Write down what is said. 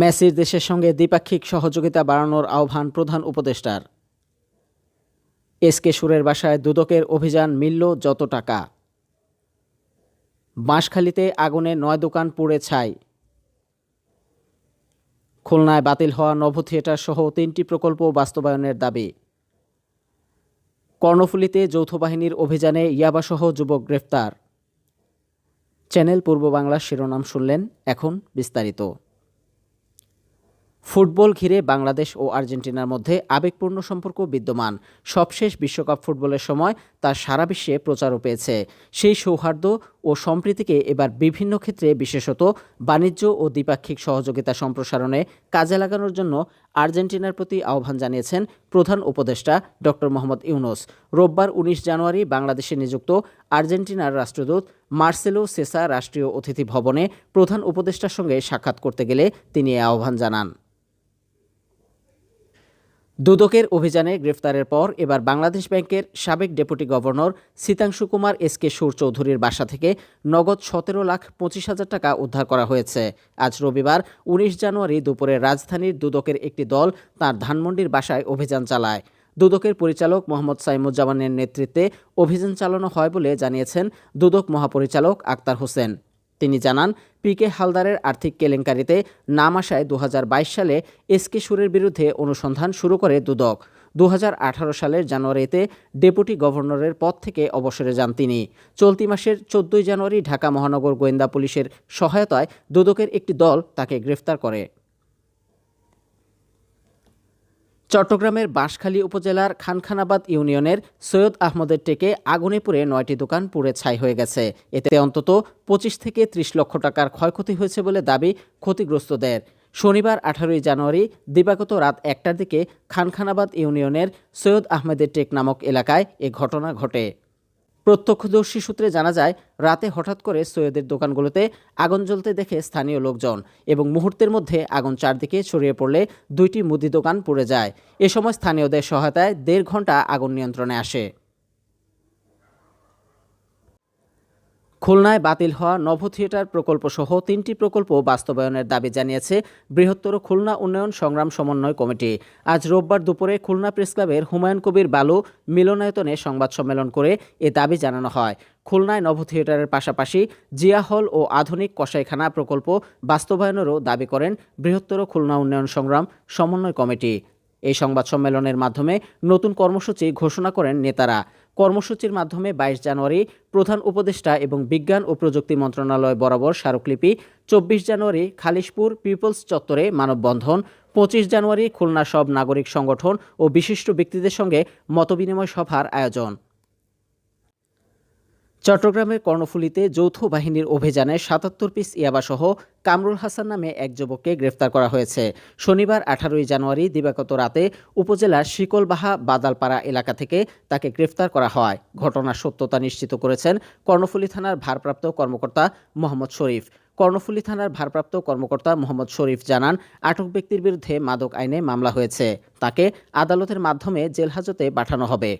মেসির দেশের সঙ্গে দ্বিপাক্ষিক সহযোগিতা বাড়ানোর আহ্বান প্রধান উপদেষ্টার। এসকে সুরের বাসায় দুদকের অভিযান মিলল যত টাকা। বাঁশখালীতে আগুনে নয় দোকান পুড়ে ছাই। খুলনায় বাতিল হওয়া নভ থিয়েটার সহ তিনটি প্রকল্প বাস্তবায়নের দাবি। কর্ণফুলীতে যৌথ বাহিনীর অভিযানে ইয়াবাসহ যুবক গ্রেফতার। চ্যানেল পূর্ব বাংলার শিরোনাম শুনলেন এখন বিস্তারিত। ফুটবল ঘিরে বাংলাদেশ ও আর্জেন্টিনার মধ্যে আবেগপূর্ণ সম্পর্ক বিদ্যমান। সবশেষ বিশ্বকাপ ফুটবলের সময় তা সারা বিশ্বে প্রচারও পেয়েছে। সেই সৌহার্দ্য ও সম্প্রীতিকে এবার বিভিন্ন ক্ষেত্রে বিশেষত বাণিজ্য ও দ্বিপাক্ষিক সহযোগিতা সম্প্রসারণে কাজে লাগানোর জন্য আর্জেন্টিনার প্রতি আহ্বান জানিয়েছেন প্রধান উপদেষ্টা ড. মোহাম্মদ ইউনুস। রোববার উনিশ জানুয়ারি বাংলাদেশে নিযুক্ত আর্জেন্টিনার রাষ্ট্রদূত মার্সেলো সেসা রাষ্ট্রীয় অতিথি ভবনে প্রধান উপদেষ্টার সঙ্গে সাক্ষাৎ করতে গেলে তিনি এ আহ্বান জানান। দুদকের অভিযানে গ্রেফতারের পর এবার বাংলাদেশ ব্যাংকের সাবেক deputy governor Sitangshu Kumar S K Sur চৌধুরীর বাসা থেকে নগদ সতেরো লাখ পঁচিশ হাজার টাকা উদ্ধার করা হয়েছে। আজ রবিবার উনিশ জানুয়ারি দুপুরে রাজধানীর দুদকের একটি দল তার ধানমন্ডির বাসায় অভিযান চালায়। দুদকের পরিচালক মোহাম্মদ সাইমুজ্জামানের নেতৃত্বে অভিযান চালানো হয় বলে জানিয়েছেন দুদক মহাপরিচালক আক্তার হোসেন। তিনি জানান, পিকে হালদারের আর্থিক কেলেঙ্কারিতে নাম আসায় দুহাজার বাইশ সালে এসকে সুরের বিরুদ্ধে অনুসন্ধান শুরু করে দুদক। দু হাজার আঠারো সালের জানুয়ারিতে ডেপুটি গভর্নরের পদ থেকে অবসরে যান তিনি। চলতি মাসের চোদ্দই জানুয়ারি ঢাকা মহানগর গোয়েন্দা পুলিশের সহায়তায় দুদকের একটি দল তাকে গ্রেফতার করে। চট্টগ্রামের বাঁশখালী উপজেলার খানখানাবাদ ইউনিয়নের সৈয়দ আহমদের টেকে আগুনে পুড়ে নয়টি দোকান পুড়ে ছাই হয়ে গেছে। এতে অন্তত পঁচিশ থেকে ত্রিশ লক্ষ টাকার ক্ষয়ক্ষতি হয়েছে বলে দাবি ক্ষতিগ্রস্তদের। শনিবার আঠারোই জানুয়ারি দিবাগত রাত একটার দিকে খানখানাবাদ ইউনিয়নের সৈয়দ আহমেদের টেক নামক এলাকায় এ ঘটনা ঘটে। প্রত্যক্ষদর্শী সূত্রে জানা যায়, রাতে হঠাৎ করে সৈয়দের দোকানগুলোতে আগুন জ্বলতে দেখে স্থানীয় লোকজন এবং মুহূর্তের মধ্যে আগুন চারদিকে ছড়িয়ে পড়লে দুইটি মুদি দোকান পুড়ে যায়। এ সময় স্থানীয়দের সহায়তায় দেড় ঘণ্টা আগুন নিয়ন্ত্রণে আসে। খুলনায় বাতিল হওয়া নভ থিয়েটার প্রকল্প সহ তিনটি প্রকল্প বাস্তবায়নের দাবি জানিয়েছে বৃহত্তর খুলনা উন্নয়ন সংগ্রাম সমন্বয় কমিটি। আজ রোববার দুপুরে খুলনা প্রেসক্লাবের হুমায়ুন কবির বালু মিলনায়তনে সংবাদ সম্মেলন করে এ দাবি জানানো হয়। খুলনায় নভ থিয়েটারের পাশাপাশি জিয়া হল ও আধুনিক কসাইখানা প্রকল্প বাস্তবায়নেরও দাবি করেন বৃহত্তর খুলনা উন্নয়ন সংগ্রাম সমন্বয় কমিটি। এই সংবাদ সম্মেলনের মাধ্যমে নতুন কর্মসূচি ঘোষণা করেন নেতারা। কর্মসূচির মাধ্যমে বাইশ জানুয়ারি প্রধান উপদেষ্টা এবং বিজ্ঞান ও প্রযুক্তি মন্ত্রণালয় বরাবর স্মারকলিপি, চব্বিশ জানুয়ারি খালিশপুর পিপলস চত্বরে মানববন্ধন, পঁচিশ জানুয়ারি খুলনা সব নাগরিক সংগঠন ও বিশিষ্ট ব্যক্তিদের সঙ্গে মতবিনিময় সভার আয়োজন। চট্টগ্রামের কর্ণফুলীতে যৌথ বাহিনীর অভিযানে সাতাত্তর পিস ইয়াবাসহ কামরুল হাসান নামে এক যুবককে গ্রেফতার করা হয়েছে। শনিবার আঠারোই জানুয়ারি দিবাগত রাতে উপজেলার শিকলবাহা বাদালপাড়া এলাকা থেকে তাকে গ্রেফতার করা হয়। ঘটনার সত্যতা নিশ্চিত করেছেন কর্ণফুলী থানার ভারপ্রাপ্ত কর্মকর্তা মোহাম্মদ শরীফ। কর্ণফুলী থানার ভারপ্রাপ্ত কর্মকর্তা মোহাম্মদ শরীফ জানান, আটক ব্যক্তির বিরুদ্ধে মাদক আইনে মামলা হয়েছে। তাকে আদালতের মাধ্যমে জেলহাজতে পাঠানো হবে।